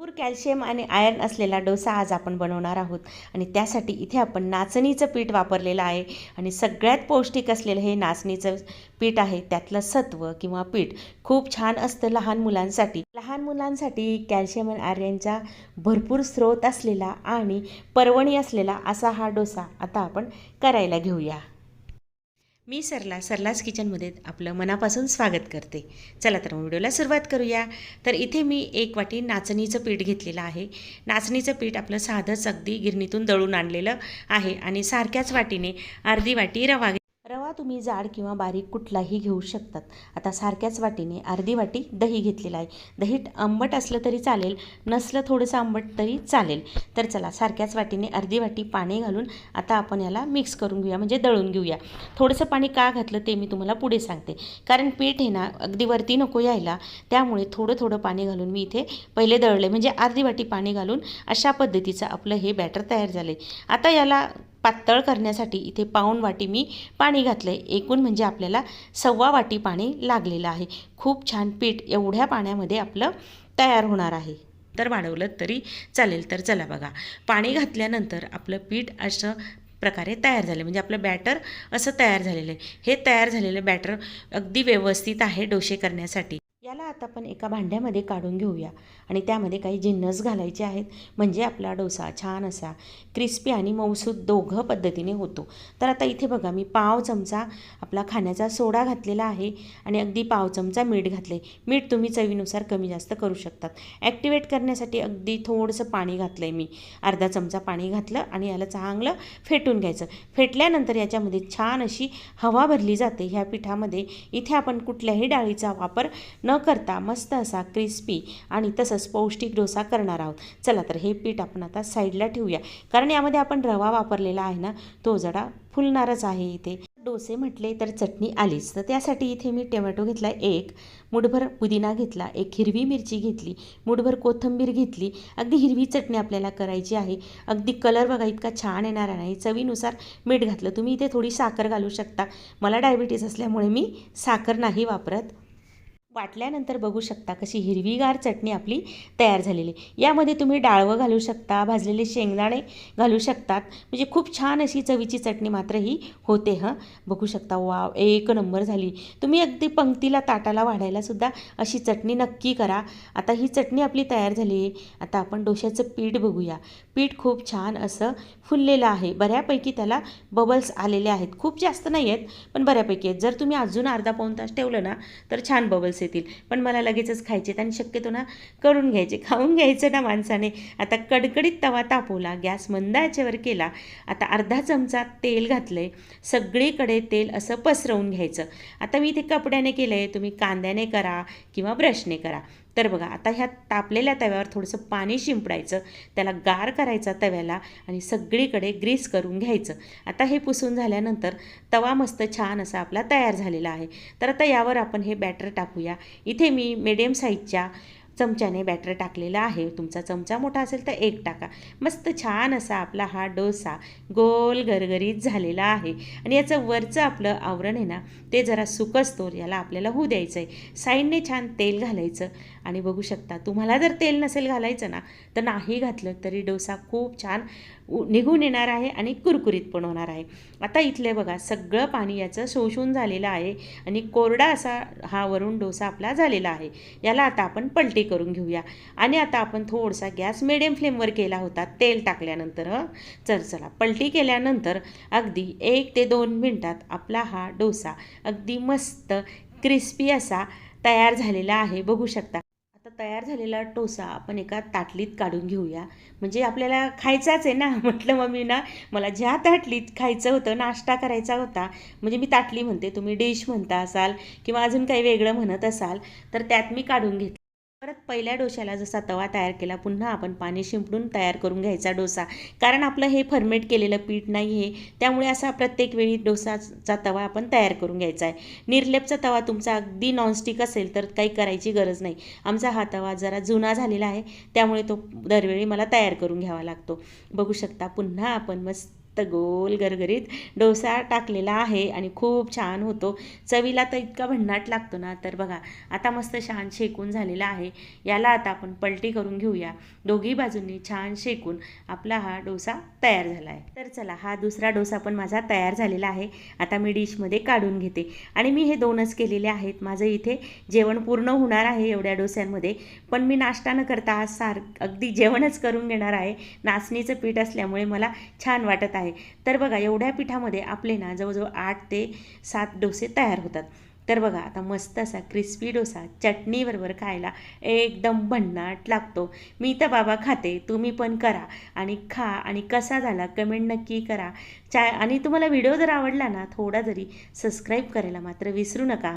भरपूर कॅल्शियम आणि आयर्न असलेला डोसा आज आपण बनवणार आहोत. आणि त्यासाठी इथे आपण नाचणीचं पीठ वापरलेलं आहे. आणि सगळ्यात पौष्टिक असलेलं हे नाचणीचं पीठ आहे. त्यातलं सत्व किंवा पीठ खूप छान असतं लहान मुलांसाठी. लहान मुलांसाठी कॅल्शियम आणि आर्यनचा भरपूर स्रोत असलेला आणि पर्वणी असलेला असा हा डोसा आता आपण करायला घेऊया. मी सरला सरलास किचनमध्ये आपलं मनापासून स्वागत करते. चला तर मग व्हिडिओला सुरुवात करूया. तर इथे मी एक वाटी नाचणीचं पीठ घेतलेलं आहे. नाचणीचं पीठ आपलं साधंच अगदी गिरणीतून दळून आणलेलं आहे आणि सारख्याच वाटीने अर्धी वाटी रवा रवा तुम्ही जाड किंवा बारीक कुठलाही घेऊ शकतात. आता सारख्याच वाटीने अर्धी वाटी दही घेतलेलं आहे. दही आंबट असलं तरी चालेल नसलं थोडंसं आंबट तरी चालेल. तर चला सारख्याच वाटीने अर्धी वाटी पाणी घालून आता आपण याला मिक्स करून घेऊया म्हणजे दळून घेऊया. थोडंसं पाणी का घातलं ते मी तुम्हाला पुढे सांगते. कारण पीठ हे ना अगदी वरती नको यायला. त्यामुळे थोडं थोडं पाणी घालून मी इथे पहिले दळले म्हणजे अर्धी वाटी पाणी घालून अशा पद्धतीचं आपलं हे बॅटर तयार झालं आता याला पातळ करण्यासाठी इथे पाऊण वाटी मी पाणी घातलं आहे एकूण म्हणजे आपल्याला सव्वा वाटी पाणी लागलेलं आहे. खूप छान पीठ एवढ्या पाण्यामध्ये आपलं तयार होणार आहे. तर वाढवलं तरी चालेल. तर चला बघा. पाणी घातल्यानंतर आपलं पीठ असं प्रकारे तयार झाले. म्हणजे आपलं बॅटर असं तयार झालेलं आहे. हे तयार झालेलं बॅटर अगदी व्यवस्थित आहे डोसे करण्यासाठी. याला आता आपण एका भांड्यामध्ये काढून घेऊया. आणि त्यामध्ये काही जिन्नस घालायचे आहेत. म्हणजे आपला डोसा छान असा क्रिस्पी आणि मऊसूद दोघं पद्धतीने होतो. तर आता इथे बघा मी पाव चमचा आपला खाण्याचा सोडा घातलेला आहे आणि अगदी पाव चमचा मीठ घातले मीठ तुम्ही चवीनुसार कमी जास्त करू शकतात. ॲक्टिवेट करण्यासाठी अगदी थोडंसं पाणी घातलं आहे मी. अर्धा चमचा पाणी घातलं आणि याला चांगलं फेटून घ्यायचं. फेटल्यानंतर याच्यामध्ये छान अशी हवा भरली जाते. ह्या पिठामध्ये इथे आपण कुठल्याही डाळीचा वापर न करता मस्त असा क्रिस्पी आणि तसंच पौष्टिक डोसा करणार आहोत. चला तर हे पीठ आपण आता साईडला ठेवूया. कारण यामध्ये आपण रवा वापरलेला आहे ना तो जरा फुलणारच आहे इथे. डोसे म्हटले तर चटणी आलीच. तर त्यासाठी इथे मी टोमॅटो घेतला एक मुठभर पुदिना घेतला एक हिरवी मिरची घेतली मुठभर कोथिंबीर घेतली. अगदी हिरवी चटणी आपल्याला करायची आहे. अगदी कलर बघा इतका छान येणार नाही चवीनुसार मीठ घातलं. तुम्ही इथे थोडी साखर घालू शकता. मला डायबिटीस असल्यामुळे मी साखर नाही वापरत. वाटल्यानंतर बघू शकता कशी हिरवीगार चटणी आपली तयार झालेली. यामध्ये तुम्ही डाळवं घालू शकता भाजलेले शेंगदाणे घालू शकतात. म्हणजे खूप छान अशी चवीची चटणी मात्र ही होते हं. बघू शकता वाव एक नंबर झाली. तुम्ही अगदी पंक्तीला ताटाला वाढायला सुद्धा अशी चटणी नक्की करा. आता ही चटणी आपली तयार झाली आहे. आता आपण डोश्याचं पीठ बघूया. पीठ खूप छान असं फुललेलं आहे. बऱ्यापैकी त्याला बबल्स आलेले आहेत. खूप जास्त नाही आहेत पण बऱ्यापैकी आहेत. जर तुम्ही अजून अर्धा पाऊण तास ठेवलं ना तर छान बबल्स येतील. पण मला लगेचच खायचे आहेत आणि शक्यतो ना करून घ्यायचे. खाऊन घ्यायचं ना माणसाने. आता कडकडीत तवा तापवला गॅस मंद आचेवर केला. आता अर्धा चमचा तेल घातलं आहे सगळीकडे तेल असं पसरवून घ्यायचं. आता मी इथे कपड्याने केलं आहे तुम्ही कांद्याने करा किंवा ब्रशने करा. तर बघा आता ह्या तापलेल्या तव्यावर थोडंसं पाणी शिंपडायचं त्याला गार करायचा तव्याला आणि सगळीकडे ग्रीस करून घ्यायचं. आता हे पुसून झाल्यानंतर तवा मस्त छान असा आपला तयार झालेला आहे. तर आता यावर आपण हे बॅटर टाकूया. इथे मी मिडियम साईजच्या चमच्याने बॅटर टाकलेला आहे. तुमचा चमचा मोठा असेल तर एक टाका. मस्त छान असा आपला हा डोसा गोल गरगरीत झालेला आहे. आणि याचं वरचं आपलं आवरण आहे ना ते जरा सुकसतोर याला आपल्याला होऊ द्यायचं आहे साईडने छान तेल घालायचं. आणि बघू शकता तुम्हाला जर तेल नसेल घालायचं ना तर नाही घातलं तरी डोसा खूप छान उ- निघून येणार आहे आणि कुरकुरीत पण होणार आहे. आता इथले बघा सगळं पाणी याचं शोषून झालेलं आहे आणि कोरडा असा हा वरून डोसा आपला झालेला आहे. याला आता आपण पलटी करून घेऊया. आणि आता आपण थोडासा गॅस मिडियम फ्लेमवर केला होता तेल टाकल्यानंतर हं. चल चला पलटी केल्यानंतर अगदी एक ते दोन मिनटात आपला हा डोसा अगदी मस्त क्रिस्पी असा तयार झालेला आहे. बघू शकता. तयार झालेला डोसा आपण एका ताटलीत काढून घेऊया. म्हणजे आपल्याला खायचाच आहे ना? म्हटलं मग मी ना मला ज्या ताटलीत खायचं होतं नाश्ता करायचा होता म्हणजे मी ताटली म्हणते तुम्ही डिश म्हणता असाल किंवा अजून काही वेगळं म्हणत असाल तर त्यात मी काढून घेतलं. परत पहिल्या डोश्याला जसा तवा तयार केला पुन्हा आपण पाणी शिंपडून तयार करून घ्यायचा डोसा. कारण आपलं हे फर्मेट केलेलं पीठ नाही आहे त्यामुळे असा प्रत्येक वेळी डोसाचा तवा आपण तयार करून घ्यायचा आहे. निर्लेपचा तवा तुमचा अगदी नॉनस्टिक असेल तर काही करायची गरज नाही. आमचा हा तवा जरा जुना झालेला आहे त्यामुळे तो दरवेळी मला तयार करून घ्यावा लागतो. बघू शकता पुन्हा आपण मस्त मस्त गोल गरगरीत डोसा टाकलेला आहे आणि खूप छान होतो. चवीला तर इतका भन्नाट लागतो ना तर बघा आता मस्त छान शेकून झालेला आहे. याला आता आपण पलटी करून घेऊया. दोघी बाजूंनी छान शेकून आपला हा डोसा तयार झाला आहे. तर चला हा दुसरा डोसा पण माझा तयार झालेला आहे. आता मी डिशमध्ये काढून घेते. आणि मी हे दोनच केलेले आहेत. माझं इथे जेवण पूर्ण होणार आहे एवढ्या डोस्यांमध्ये. पण मी नाश्ता न करता आज सार अगदी जेवणच करून घेणार आहे. नाचणीचं पीठ असल्यामुळे मला छान वाटत आहे. आहे. तर बघा एवढ्या पिठामध्ये आपले ना जवळजवळ आठ ते सात डोसे तयार होतात. तर बघा आता मस्त असा क्रिस्पी डोसा चटणीबरोबर खायला एकदम भन्नाट लागतो. मी तर बाबा खाते तुम्ही पण करा आणि खा आणि कसा झाला कमेंट नक्की करा. चा आणि तुम्हाला व्हिडिओ जर आवडला ना थोडा जरी सबस्क्राईब करायला मात्र विसरू नका.